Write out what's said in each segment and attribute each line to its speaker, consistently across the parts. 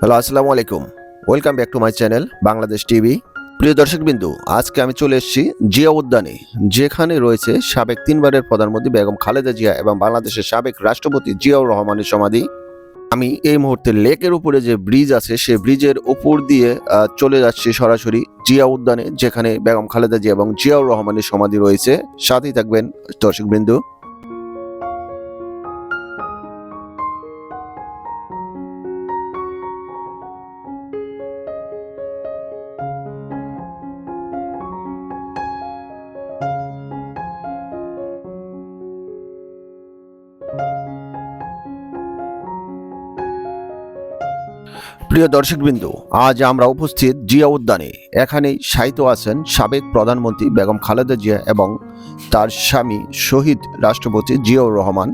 Speaker 1: Hello, আসসালামু আলাইকুম। Welcome back to my channel Bangladesh TV প্রিয় দর্শকবিন্দু, আজকে আমি চলে এসেছি জিয়া উদ্যানে, যেখানে রয়েছে সাবেক তিনবারের প্রধানমন্ত্রী বেগম খালেদা জিয়া এবং বাংলাদেশের সাবেক রাষ্ট্রপতি জিয়াউর রহমানের সমাধি। আমি এই মুহূর্তে লেকের উপরে যে ব্রিজ আছে, সেই ব্রিজের উপর দিয়ে চলে যাচ্ছি সরাসরি জিয়া উদ্যানে, যেখানে বেগম খালেদা জিয়া এবং জিয়াউর রহমানের সমাধি রয়েছে। সাথেই থাকবেন দর্শকবিন্দু। প্রিয় দর্শকবৃন্দু, আজ আমরা উপস্থিত জিয়া উদ্যানে। এখানে সাহিত্য আছেন সাবেক প্রধানমন্ত্রী বেগম খালেদা জিয়া এবং তার স্বামী শহীদ রাষ্ট্রপতি জিয়াউর রহমান।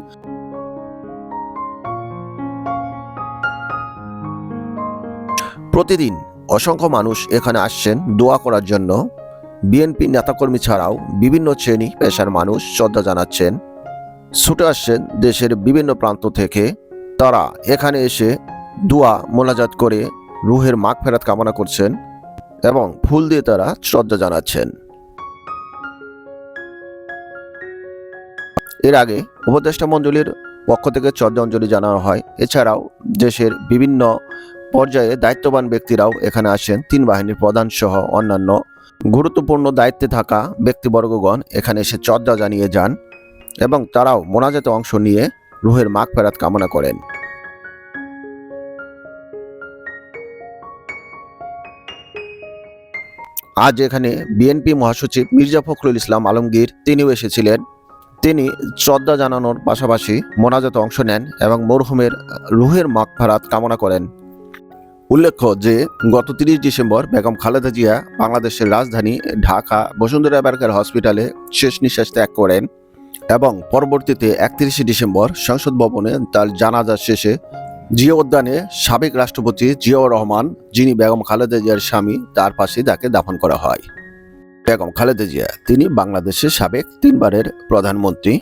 Speaker 1: প্রতিদিন অসংখ্য মানুষ এখানে আসছেন দোয়া করার জন্য। বিএনপি নেতাকর্মী ছাড়াও বিভিন্ন শ্রেণি পেশার মানুষ শ্রদ্ধা জানাচ্ছেন। ছুটে আসছেন দেশের বিভিন্ন প্রান্ত থেকে। তারা এখানে এসে দোয়া, মোনাজাত করে রুহের মাগ ফেরাত কামনা করছেন এবং ফুল দিয়ে তারা শ্রদ্ধা জানাচ্ছেন। এর আগে উপদেষ্টা মণ্ডলীর পক্ষ থেকে শ্রদ্ধাঞ্জলি জানানো হয়। এছাড়াও দেশের বিভিন্ন পর্যায়ে দায়িত্ববান ব্যক্তিরাও এখানে আসেন। তিন বাহিনীর প্রধান সহ অন্যান্য গুরুত্বপূর্ণ দায়িত্বে থাকা ব্যক্তিবর্গগণ এখানে এসে শ্রদ্ধা জানিয়ে যান এবং তারাও মোনাজাতে অংশ নিয়ে রুহের মাগ ফেরাত কামনা করেন। আজ এখানে বিএনপি মহাসচিব মির্জা ফখরুল ইসলাম আলমগীর তিনিও এসেছিলেন। তিনি শ্রদ্ধা জানানোর পাশাপাশি মোনাজাতে অংশ নেন এবং মরহুমের রুহের মাগফারাত কামনা করেন। উল্লেখ্য যে, গত তিরিশ ডিসেম্বর বেগম খালেদা জিয়া বাংলাদেশের রাজধানী ঢাকা বসুন্ধরা এবারকার হসপিটালে শেষ নিঃশ্বাস ত্যাগ করেন এবং পরবর্তীতে একত্রিশে ডিসেম্বর সংসদ ভবনে তার জানাজা শেষে জিয়া উদ্যানে সাবেক রাষ্ট্রপতি জিয়াউর রহমান, যিনি বেগম খালেদা জিয়ার স্বামী, তার পাশে তাকে দাফন করা হয়। বেগম খালেদা জিয়া, তিনি বাংলাদেশের সাবেক তিনবারের প্রধানমন্ত্রী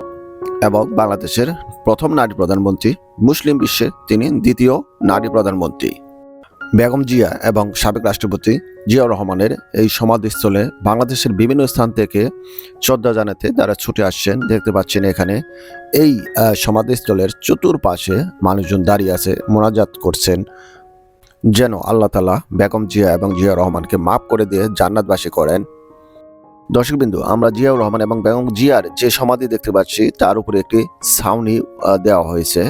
Speaker 1: এবং বাংলাদেশের প্রথম নারী প্রধানমন্ত্রী, মুসলিম বিশ্বে তিনি দ্বিতীয় নারী প্রধানমন্ত্রী। বেগম জিয়া এবং সাবেক রাষ্ট্রপতি জিয়াউর রহমানের এই সমাধিস্থলে বাংলাদেশের বিভিন্ন স্থান থেকে শ্রদ্ধা জানাতে তারা ছুটে আসছেন। দেখতে পাচ্ছেন এখানে এই সমাধিস্থলের চতুর্পাশে মানুষজন দাঁড়িয়ে আছে, মোনাজাত করছেন। যেন আল্লাহ তালা বেগম জিয়া এবং জিয়া রহমানকে মাফ করে দিয়ে জান্নাতবাসী করেন। দর্শকবিন্দু, আমরা জিয়াউর রহমান এবং বেগম জিয়ার যে সমাধি দেখতে পাচ্ছি, তার উপরে একটি ছাউনি দেওয়া হয়েছে।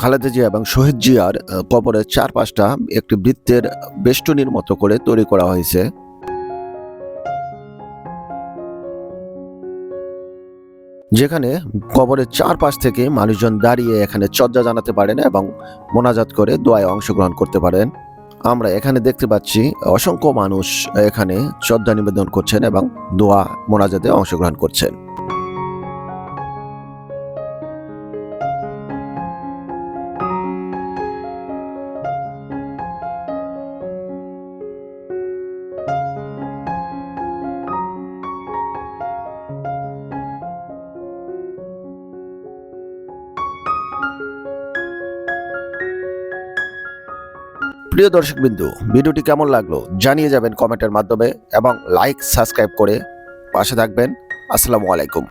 Speaker 1: খালেদা জিয়া এবং শহীদ জিয়ার কবরের চারপাশটা একটি বৃত্তের বেষ্টনীর মতো করে তৈরি করা হয়েছে। যেখানে কবরের চারপাশ থেকে মানুষজন দাঁড়িয়ে এখানে চর্যা জানাতে পারেন এবং মোনাজাত করে দোয়ায় অংশগ্রহণ করতে পারেন। আমরা এখানে দেখতে পাচ্ছি অসংখ্য মানুষ এখানে শ্রদ্ধা নিবেদন করছেন এবং দোয়া মোনাজাতে অংশগ্রহণ করছেন। প্রিয় দর্শকবিন্দু, ভিডিওটি কেমন লাগল জানিয়ে যাবেন কমেন্টের মাধ্যমে এবং লাইক সাবস্ক্রাইব করে পাশে থাকবেন। আসসালামু আলাইকুম।